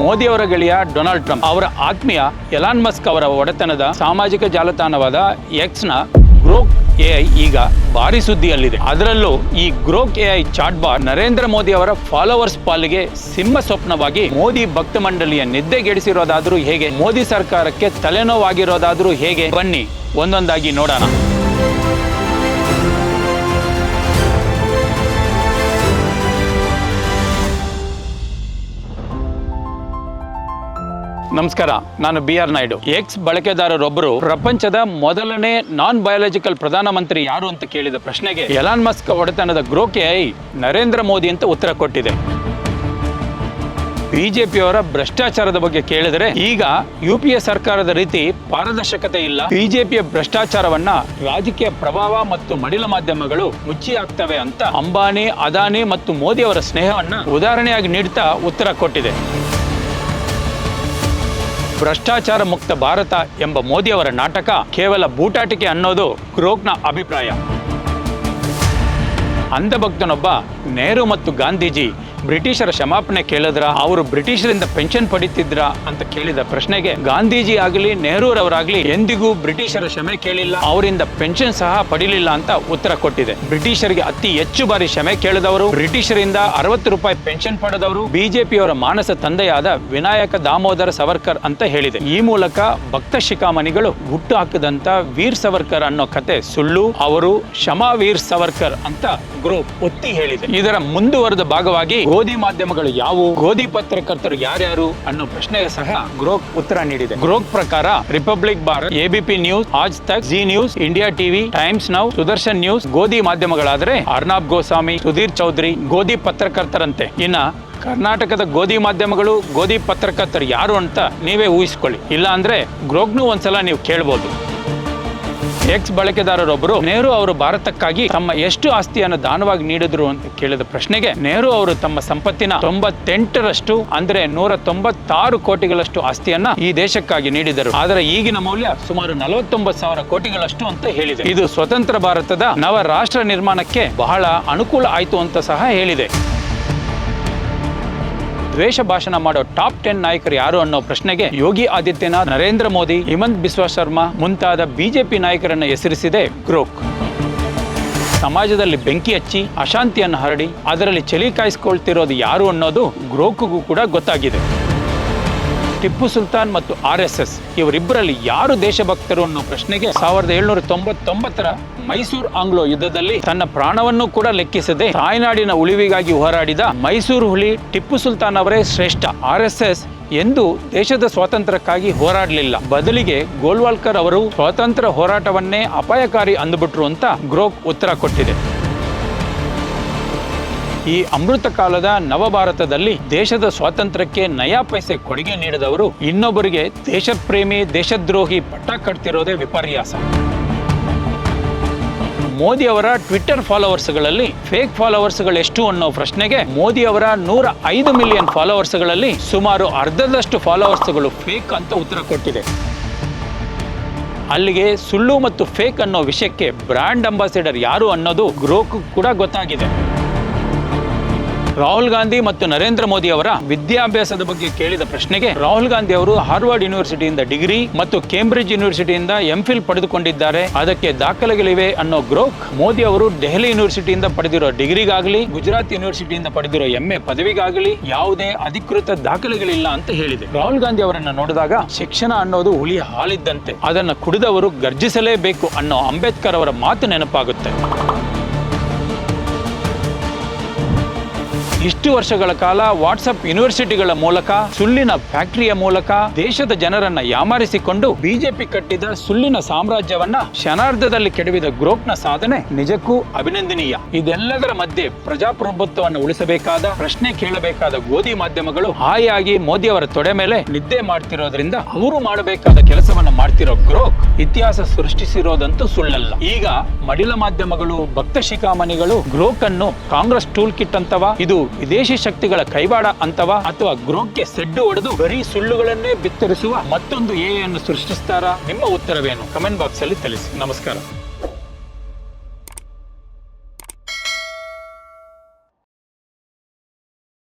ಮೋದಿ ಅವರ ಗೆಳೆಯ Donald Trump ಅವರ ಆತ್ಮೀಯ ಎಲಾನ್ ಮಸ್ಕ್ ಅವರ ಒಡೆತನದ ಸಾಮಾಜಿಕ ಜಾಲತಾಣವಾದ ಎಕ್ಸ್ನ ಗ್ರೋಕ್ ಎಐ ಈಗ ಭಾರಿ ಸುದ್ದಿಯಲ್ಲಿದೆ. ಅದರಲ್ಲೂ ಈ Grok AI chat bot Narendra Modi ಅವರ ಫಾಲೋವರ್ಸ್ ಪಾಲಿಗೆ ಸಿಂಹ ಸ್ವಪ್ನವಾಗಿ ಮೋದಿ ಭಕ್ತ ಮಂಡಳಿಯ ನಿದ್ದೆಗೆಡಿಸಿರೋದಾದ್ರೂ ಹೇಗೆ, ಮೋದಿ ಸರ್ಕಾರಕ್ಕೆ ತಲೆನೋವಾಗಿರೋದಾದ್ರೂ ಹೇಗೆ, ಬನ್ನಿ ಒಂದೊಂದಾಗಿ ನೋಡೋಣ. ನಮಸ್ಕಾರ, ನಾನು ಬಿ ಆರ್ ನಾಯ್ಡು. ಎಕ್ಸ್ ಬಳಕೆದಾರರೊಬ್ಬರು ಪ್ರಪಂಚದ ಮೊದಲನೇ ನಾನ್ ಬಯಾಲಜಿಕಲ್ ಪ್ರಧಾನಮಂತ್ರಿ ಯಾರು ಅಂತ ಕೇಳಿದ ಪ್ರಶ್ನೆಗೆ ಎಲಾನ್ ಮಸ್ಕ್ ಒಡೆತನದ ಗ್ರೋಕೆ ನರೇಂದ್ರ ಮೋದಿ ಅಂತ ಉತ್ತರ ಕೊಟ್ಟಿದೆ. ಬಿಜೆಪಿಯವರ ಭ್ರಷ್ಟಾಚಾರದ ಬಗ್ಗೆ ಕೇಳಿದರೆ ಈಗ ಯು ಸರ್ಕಾರದ ರೀತಿ ಪಾರದರ್ಶಕತೆ ಇಲ್ಲ. ಬಿಜೆಪಿಯ ಭ್ರಷ್ಟಾಚಾರವನ್ನ ರಾಜಕೀಯ ಪ್ರಭಾವ ಮತ್ತು ಮಡಿಲ ಮಾಧ್ಯಮಗಳು ಮುಚ್ಚಿ ಹಾಕ್ತವೆ ಅಂತ ಅಂಬಾನಿ, ಅದಾನಿ ಮತ್ತು ಮೋದಿ ಅವರ ಸ್ನೇಹವನ್ನ ಉದಾಹರಣೆಯಾಗಿ ನೀಡ್ತಾ ಉತ್ತರ ಕೊಟ್ಟಿದೆ. ಭ್ರಷ್ಟಾಚಾರ ಮುಕ್ತ ಭಾರತ ಎಂಬ ಮೋದಿಯವರ ನಾಟಕ ಕೇವಲ ಬೂಟಾಟಿಕೆ ಅನ್ನೋದು ಕ್ರೋಕ್ನ ಅಭಿಪ್ರಾಯ. ಅಂಧಭಕ್ತನೊಬ್ಬ ನೆಹರು ಮತ್ತು ಗಾಂಧೀಜಿ ಬ್ರಿಟಿಷರ ಕ್ಷಮಾಪಣೆ ಕೇಳಿದ್ರ? ಅವರು ಬ್ರಿಟಿಷರಿಂದ ಪೆನ್ಷನ್ ಪಡಿತಿದ್ರ ಅಂತ ಕೇಳಿದ ಪ್ರಶ್ನೆಗೆ, ಗಾಂಧೀಜಿ ಆಗಲಿ ನೆಹರೂರವರಾಗ್ಲಿ ಎಂದಿಗೂ ಬ್ರಿಟಿಷರ ಕ್ಷಮೆ ಕೇಳಿಲ್ಲ. ಅವರಿಂದ ಪೆನ್ಷನ್ ಸಹ ಪಡಿಲಿಲ್ಲ ಅಂತ ಉತ್ತರ ಕೊಟ್ಟಿದೆ. ಬ್ರಿಟಿಷರಿಗೆ ಅತಿ ಹೆಚ್ಚು ಬಾರಿ ಕ್ಷಮೆ ಕೇಳಿದವರು, ಬ್ರಿಟಿಷರಿಂದ ಅರವತ್ತು ರೂಪಾಯಿ ಪೆನ್ಷನ್ ಪಡೆದವರು, ಬಿಜೆಪಿಯವರ ಮಾನಸ ತಂದೆಯಾದ ವಿನಾಯಕ ದಾಮೋದರ ಸವರ್ಕರ್ ಅಂತ ಹೇಳಿದೆ. ಈ ಮೂಲಕ ಭಕ್ತ ಶಿಖಾಮಣಿಗಳು ಹುಟ್ಟು ಹಾಕದಂತ ವೀರ್ ಸವರ್ಕರ್ ಅನ್ನೋ ಕತೆ ಸುಳ್ಳು, ಅವರು ಶಮಾ ವೀರ್ ಸವರ್ಕರ್ ಅಂತ ಗ್ರೂಪ್ ಒತ್ತಿ ಹೇಳಿದೆ. ಇದರ ಮುಂದುವರೆದ ಭಾಗವಾಗಿ ಗೋಧಿ ಮಾಧ್ಯಮಗಳು ಯಾವುವು? ಗೋಧಿ ಪತ್ರಕರ್ತರು ಯಾರ್ಯಾರು ಅನ್ನೋ ಪ್ರಶ್ನೆಗೆ ಸಹ ಗ್ರೋಕ್ ಉತ್ತರ ನೀಡಿದೆ. ಗ್ರೋಕ್ ಪ್ರಕಾರ Republic Bharat ABP news Aaj Tak Z news, India TV, Times Now, Sudarshan news, Godi ಮಾಧ್ಯಮಗಳಾದ್ರೆ Arnab Goswami, Sudhir Chaudhary, ಗೋಧಿ ಪತ್ರಕರ್ತರಂತೆ. ಇನ್ನ ಕರ್ನಾಟಕದ ಗೋಧಿ ಮಾಧ್ಯಮಗಳು, ಗೋಧಿ ಪತ್ರಕರ್ತರು ಯಾರು ಅಂತ ನೀವೇ ಊಹಿಸ್ಕೊಳ್ಳಿ. ಇಲ್ಲ ಅಂದ್ರೆ ಗ್ರೋಗ್ನು ಒಂದ್ಸಲ ನೀವು ಕೇಳ್ಬೋದು. ಎಕ್ಸ್ ಬಳಕೆದಾರರೊಬ್ಬರು ನೆಹರು ಅವರು ಭಾರತಕ್ಕಾಗಿ ತಮ್ಮ ಎಷ್ಟು ಆಸ್ತಿಯನ್ನು ದಾನವಾಗಿ ನೀಡಿದ್ರು ಅಂತ ಕೇಳಿದ ಪ್ರಶ್ನೆಗೆ ನೆಹರು ಅವರು ತಮ್ಮ ಸಂಪತ್ತಿನ ತೊಂಬತ್ತೆಂಟರಷ್ಟು ಅಂದ್ರೆ ನೂರ ತೊಂಬತ್ತಾರು ಕೋಟಿಗಳಷ್ಟು ಆಸ್ತಿಯನ್ನ ಈ ದೇಶಕ್ಕಾಗಿ ನೀಡಿದರು. ಆದರೆ ಈಗಿನ ಮೌಲ್ಯ ಸುಮಾರು ನಲವತ್ತೊಂಬತ್ತು ಸಾವಿರ ಕೋಟಿಗಳಷ್ಟು ಅಂತ ಹೇಳಿದೆ. ಇದು ಸ್ವತಂತ್ರ ಭಾರತದ ನವ ರಾಷ್ಟ್ರ ನಿರ್ಮಾಣಕ್ಕೆ ಬಹಳ ಅನುಕೂಲ ಆಯಿತು ಅಂತ ಸಹ ಹೇಳಿದೆ. ದ್ವೇಷ ಭಾಷಣ ಮಾಡೋ ಟಾಪ್ ಟೆನ್ ನಾಯಕರು ಯಾರು ಅನ್ನೋ ಪ್ರಶ್ನೆಗೆ ಯೋಗಿ ಆದಿತ್ಯನಾಥ್, ನರೇಂದ್ರ ಮೋದಿ, ಹಿಮಂತ್ ಬಿಸ್ವಾ ಶರ್ಮಾ ಮುಂತಾದ ಬಿಜೆಪಿ ನಾಯಕರನ್ನ ಹೆಸರಿಸಿದೆ ಗ್ರೋಕ್. ಸಮಾಜದಲ್ಲಿ ಬೆಂಕಿ ಹಚ್ಚಿ, ಅಶಾಂತಿಯನ್ನು ಹರಡಿ, ಅದರಲ್ಲಿ ಚಳಿ ಕಾಯಿಸ್ಕೊಳ್ತಿರೋದು ಯಾರು ಅನ್ನೋದು ಗ್ರೋಕ್ಗೂ ಕೂಡ ಗೊತ್ತಾಗಿದೆ. ಟಿಪ್ಪು ಸುಲ್ತಾನ್ ಮತ್ತು ಆರ್ ಎಸ್ ಎಸ್ ಇವರಿಬ್ಬರಲ್ಲಿ ಯಾರು ದೇಶಭಕ್ತರು ಅನ್ನೋ ಪ್ರಶ್ನೆಗೆ ಸಾವಿರದ ಏಳ್ನೂರ ತೊಂಬತ್ತೊಂಬತ್ತರ ಮೈಸೂರು ಆಂಗ್ಲೋ ಯುದ್ಧದಲ್ಲಿ ತನ್ನ ಪ್ರಾಣವನ್ನು ಕೂಡ ಲೆಕ್ಕಿಸದೆ ತಾಯ್ನಾಡಿನ ಉಳಿವಿಗಾಗಿ ಹೋರಾಡಿದ ಮೈಸೂರು ಹುಲಿ ಟಿಪ್ಪು ಸುಲ್ತಾನ್ ಅವರೇ ಶ್ರೇಷ್ಠ ಆರ್ ಎಸ್ ಎಸ್ ಎಂದು ದೇಶದ ಸ್ವಾತಂತ್ರ್ಯಕ್ಕಾಗಿ ಹೋರಾಡಲಿಲ್ಲ. ಬದಲಿಗೆ ಗೋಲ್ವಾಲ್ಕರ್ ಅವರು ಸ್ವಾತಂತ್ರ್ಯ ಹೋರಾಟವನ್ನೇ ಅಪಾಯಕಾರಿ ಅಂದುಬಿಟ್ರು ಅಂತ ಗ್ರೋಕ್ ಉತ್ತರ ಕೊಟ್ಟಿದೆ. ಈ ಅಮೃತ ಕಾಲದ ನವಭಾರತದಲ್ಲಿ ದೇಶದ ಸ್ವಾತಂತ್ರ್ಯಕ್ಕೆ ನಯಾ ಪೈಸೆ ಕೊಡುಗೆ ನೀಡಿದವರು ಇನ್ನೊಬ್ಬರಿಗೆ ದೇಶಪ್ರೇಮಿ, ದೇಶದ್ರೋಹಿ ಪಟ್ಟ ಕಟ್ತಿರೋದೇ ವಿಪರ್ಯಾಸ. ಮೋದಿ ಅವರ ಟ್ವಿಟ್ಟರ್ ಫಾಲೋವರ್ಸ್ಗಳಲ್ಲಿ ಫೇಕ್ ಫಾಲೋವರ್ಸ್ಗಳು ಎಷ್ಟು ಅನ್ನೋ ಪ್ರಶ್ನೆಗೆ ಮೋದಿ ಅವರ ನೂರ ಐದು ಮಿಲಿಯನ್ ಫಾಲೋವರ್ಸ್ಗಳಲ್ಲಿ ಸುಮಾರು ಅರ್ಧದಷ್ಟು ಫಾಲೋವರ್ಸ್ಗಳು ಫೇಕ್ ಅಂತ ಉತ್ತರ ಕೊಟ್ಟಿದೆ. ಅಲ್ಲಿಗೆ ಸುಳ್ಳು ಮತ್ತು ಫೇಕ್ ಅನ್ನೋ ವಿಷಯಕ್ಕೆ ಬ್ರ್ಯಾಂಡ್ ಅಂಬಾಸಿಡರ್ ಯಾರು ಅನ್ನೋದು ಗ್ರೋಕ್ ಕೂಡ ಗೊತ್ತಾಗಿದೆ. ರಾಹುಲ್ ಗಾಂಧಿ ಮತ್ತು ನರೇಂದ್ರ ಮೋದಿ ಅವರ ವಿದ್ಯಾಭ್ಯಾಸದ ಬಗ್ಗೆ ಕೇಳಿದ ಪ್ರಶ್ನೆಗೆ ರಾಹುಲ್ ಗಾಂಧಿ ಅವರು ಹಾರ್ವರ್ಡ್ ಯೂನಿವರ್ಸಿಟಿಯಿಂದ ಡಿಗ್ರಿ ಮತ್ತು ಕೇಂಬ್ರಿಡ್ಜ್ ಯೂನಿವರ್ಸಿಟಿಯಿಂದ ಎಂಫಿಲ್ ಪಡೆದುಕೊಂಡಿದ್ದಾರೆ. ಅದಕ್ಕೆ ದಾಖಲೆಗಳಿವೆ ಅನ್ನೋ ಗ್ರೋಕ್ ಮೋದಿ ಅವರು ದೆಹಲಿ ಯೂನಿವರ್ಸಿಟಿಯಿಂದ ಪಡೆದಿರೋ ಡಿಗ್ರಿಗಾಗಲಿ, ಗುಜರಾತ್ ಯೂನಿವರ್ಸಿಟಿಯಿಂದ ಪಡೆದಿರೋ ಎಂಎ ಪದವಿಗಾಗಲಿ ಯಾವುದೇ ಅಧಿಕೃತ ದಾಖಲೆಗಳಿಲ್ಲ ಅಂತ ಹೇಳಿದೆ. ರಾಹುಲ್ ಗಾಂಧಿ ಅವರನ್ನ ನೋಡಿದಾಗ ಶಿಕ್ಷಣ ಅನ್ನೋದು ಹುಳಿ ಹಾಲಿದ್ದಂತೆ. ಅದನ್ನು ಕುಡಿದವರು ಗರ್ಜಿಸಲೇಬೇಕು ಅನ್ನೋ ಅಂಬೇಡ್ಕರ್ ಅವರ ಮಾತು ನೆನಪಾಗುತ್ತೆ. ಇಷ್ಟು ವರ್ಷಗಳ ಕಾಲ ವಾಟ್ಸಪ್ ಯೂನಿವರ್ಸಿಟಿಗಳ ಮೂಲಕ, ಸುಳ್ಳಿನ ಫ್ಯಾಕ್ಟರಿಯ ಮೂಲಕ ದೇಶದ ಜನರನ್ನ ಯಾಮಾರಿಸಿಕೊಂಡು ಬಿಜೆಪಿ ಕಟ್ಟಿದ ಸುಳ್ಳಿನ ಸಾಮ್ರಾಜ್ಯವನ್ನ ಕ್ಷಣಾರ್ಧದಲ್ಲಿ ಕೆಡವಿದ ಗ್ರೋಪ್ನ ಸಾಧನೆ ನಿಜಕ್ಕೂ ಅಭಿನಂದನೀಯ. ಇದೆಲ್ಲದರ ಮಧ್ಯೆ ಪ್ರಜಾಪ್ರಭುತ್ವವನ್ನು ಉಳಿಸಬೇಕಾದ, ಪ್ರಶ್ನೆ ಕೇಳಬೇಕಾದ ಗೋಧಿ ಮಾಧ್ಯಮಗಳು ಹಾಯಾಗಿ ಮೋದಿ ಅವರ ತೊಡೆ ಮೇಲೆ ನಿದ್ದೆ ಮಾಡ್ತಿರೋದ್ರಿಂದ ಅವರು ಮಾಡಬೇಕಾದ ಕೆಲಸವನ್ನ ಮಾಡ್ತಿರೋ ಗ್ರೋಕ್ ಇತಿಹಾಸ ಸೃಷ್ಟಿಸಿರೋದಂತೂ ಸುಳ್ಳಲ್ಲ. ಈಗ ಮಡಿಲ ಮಾಧ್ಯಮಗಳು, ಭಕ್ತ ಶಿಖಾಮಣಿಗಳು ಗ್ರೋಕ್ ಅನ್ನು ಕಾಂಗ್ರೆಸ್ ಟೂಲ್ ಕಿಟ್ ಅಂತವ, ಇದು ವಿದೇಶಿ ಶಕ್ತಿಗಳ ಕೈವಾಡ ಅಂತವ ಅಥವಾ ಗೃಹಕ್ಕೆ ಸೆಡ್ಡು ಹೊಡೆದು ಬರೀ ಸುಳ್ಳುಗಳನ್ನೇ ಬಿತ್ತರಿಸುವ ಮತ್ತೊಂದು ಎ ಅನ್ನು ಸೃಷ್ಟಿಸ್ತಾರಾ? ನಿಮ್ಮ ಉತ್ತರವೇನು? ಕಮೆಂಟ್ ಬಾಕ್ಸ್ ಅಲ್ಲಿ ತಿಳಿಸಿ. ನಮಸ್ಕಾರ.